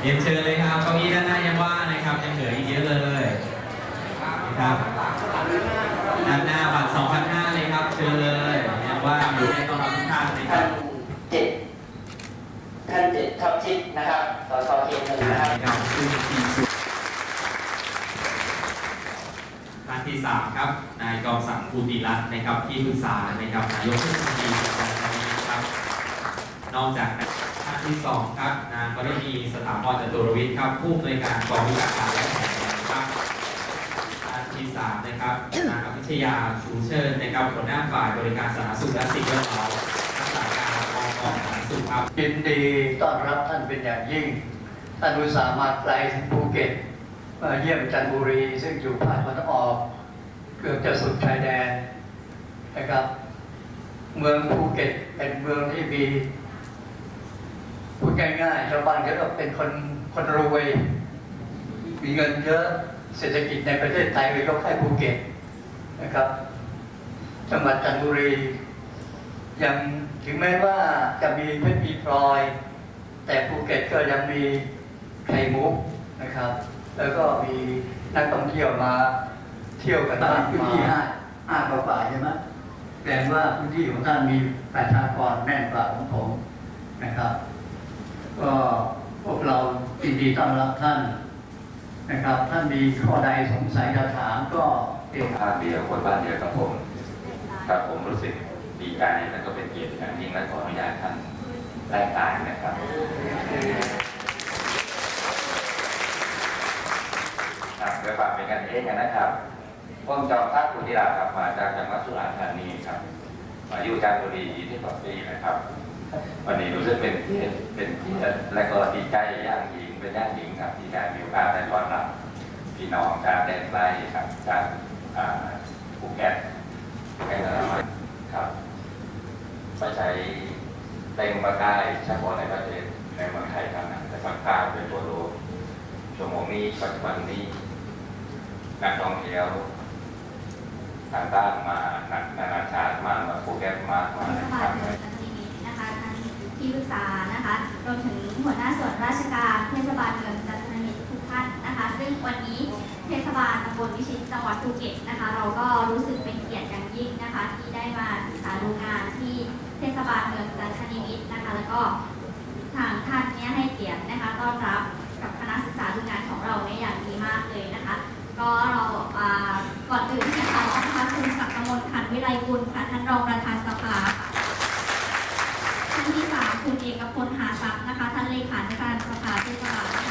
เรียนเชิญเลยครับเก้าอี้ด้านหน้ายังว่างนะครับยังเหลืออีกเยอะเลยนะครับด้านหน้าบัตร2,500เลยครับ เชิญเลยยังว่างอยู่ในต้อนรับทุกท่านนะคท่ารับนเจ็ดท่านเจ็ดทับชิดนะครับสสเขตหนึ่งนะครับนะครับซึ่งทีสุดท่านที่สามครับ นายกองศักดิ์ภูติรัตน์นะครับที่ปรึกษานะครับนายกเทศมนตรีของจังหวัดนี้นะครับ นอกจากนั้น ที่สองครับนางกรณีสถาพรจตุรวิทย์ครับ ผู้อำนวยการกองวิชาการและแผนครับท่านที่สามนะครับนางอภิชยาชูเชิญนะครับหัวหน้าฝ่ายบริการสาธารณสุขและสิ่งแวดล้อมรักษาการกองกองสาธารณสุขครับยินดีต้อนรับท่านเป็นอย่างยิ่ง ท่านอุตส่าห์มาไกลถึงภูเก็ตมาเยี่ยมจันทบุรี ซึ่งอยู่ภาคตะวันออก เกือบจะสุดชายแดนนะครับ เมืองภูเก็ตเป็นเมืองที่มี พูดง่ายๆชาวบ้านก็เยกว่าเป็นคนคนรวย มีเงินเยอะเศรษฐกิจในประเทศไทยก็ยกให้ภูเก็ตนะครับจังหวัดจันทบุรียังถึงแม้ว่าจะมีเพชรมีพลอย แต่ภูเก็ตก็ยังมีไข่มุกนะครับ แล้วก็มีนักท่องเที่ยวมาเที่ยวกันมากพื้นที่ห้าห้ากว่าฝ่ายใช่ไหมแสดงว่าพื้นที่ของท่านมีประชากรแน่นกว่าของผมนะครับ ก็พวกเรายินดีต้อนรับท่านนะครับ ท่านมีข้อใดสงสัยจะถามก็เองภาคเดียวคนบ้านเดียวกับผมครับผมรู้สึกดีใจและก็เป็นเกียรติอย่างยิ่งและขออนุญาตท่านแรกตายนะครับครับด้วยความเป็นกันเองนะครับผมจอมทัพกุฏิราครับมาจากจังหวัดสุราษฎร์ธานีครับมาอยู่จันทบุรีที่ต่อปีนะครับ วันนี้รู้สึกเป็นเกียรติเป็นเกียรติและก็ดีใจอย่างยิ่งเป็นย่างยิ่งครับที่ได้มีโอกาสได้ต้อนรับพี่น้องจากแดนไกลครับจากภูเก็ตแค่นั้นเองครับไม่ใช้เต็มประกายเฉพาะในประเทศในเมืองไทยเท่านั้นแต่สังกายเป็นตัวโลกชั่วโมงนี้ปัจจุบันนี้นักท่องเที่ยวต่างๆมานักนานาชาติมามาภูเก็ตมามาเทศนะบาครับ ที่ปรึกษานะคะรวมถึงหัวหน้าส่วนราชการเทศบาลเมืองจันทบุรีทุกท่านนะคะ ซึ่งวันนี้เทศบาลตำบลวิชิตจังหวัดภูเก็ตนะคะ เราก็รู้สึกเป็นเกียรติอย่างยิ่งนะคะ ที่ได้มาศึกษาดูงานที่เทศบาลเมืองจันทบุรีนะคะ แล้วก็ทางท่านเนี่ยให้เกียรตินะคะต้อนรับกับคณะศึกษาดูงานของเราเนี่ยอย่างดีมากเลยนะคะ ก็เราอ่าก่อนอื่นที่จะขอนะคะคุณศักดิ์กมลขันธ์วิไลกุลค่ะท่านรองประธานสภาค่ะท่านที่สาม คุณเอกพลหาทรัพย์นะคะท่านเลขาธิการสภาเทศบาลค่ะ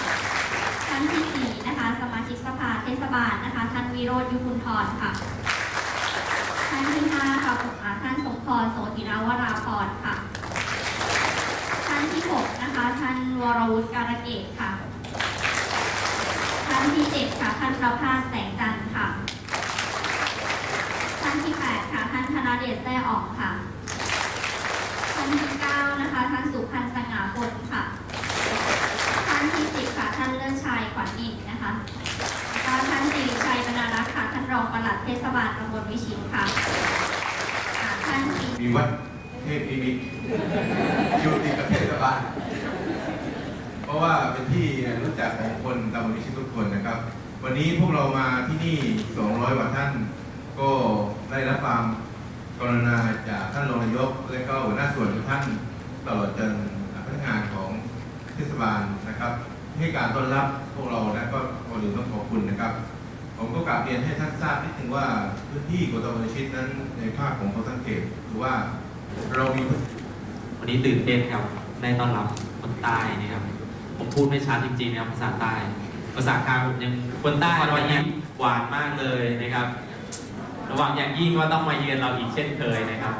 ท่านที่สี่นะคะสมาชิกสภาเทศบาลนะคะท่านวิโรจน์ยุคุณทรค่ะท่านที่ห้าค่ะอ่าท่านสมพรโสธิราวราพรค่ะ ท่านที่หกนะคะท่านวรวุฒิการเกตค่ะ ท่านที่เจ็ดค่ะท่านประภาสแสงจันทร์ค่ะ ท่านที่แปดค่ะท่านธนเดชแซ่อองค่ะท่านที่เก้านะคะท่านสุพัน เทศบาลตำบลวิชิตค่ะอ่าท่านมีวัดเทพนิมิตรอยู่ติดกับเทศบาลเพราะว่าเป็นที่รู้จักของคนตำบลวิชิตทุกคนนะครับ วันนี้พวกเรามาที่นี่ 200กว่าท่าน ก็ได้รับความกรุณาจากท่านรองนายก และก็หัวหน้าส่วนทุกท่านตลอดจนพนักงานของเทศบาลนะครับให้การต้อนรับพวกเราและก็ก่อนอื่นต้องขอบคุณนะครับ ผมก็กลับเรียนให้ท่านทราบนิดนึงว่าพื้นที่ของตำบลวิชิตนั้นในภาคของเขาสังเกตคือว่าเรามีวันนี้ตื่นเต้นครับ ได้ต้อนรับคนใต้นะครับ ผมพูดไม่ชัดจริงๆนะครับภาษาใต้ ภาษากลางผมยังคนใต้รอยยิ้มหวานมากเลยนะครับ ระหวังอย่างยิ่งว่าต้องมาเยือนเราอีกเช่นเคยนะครับ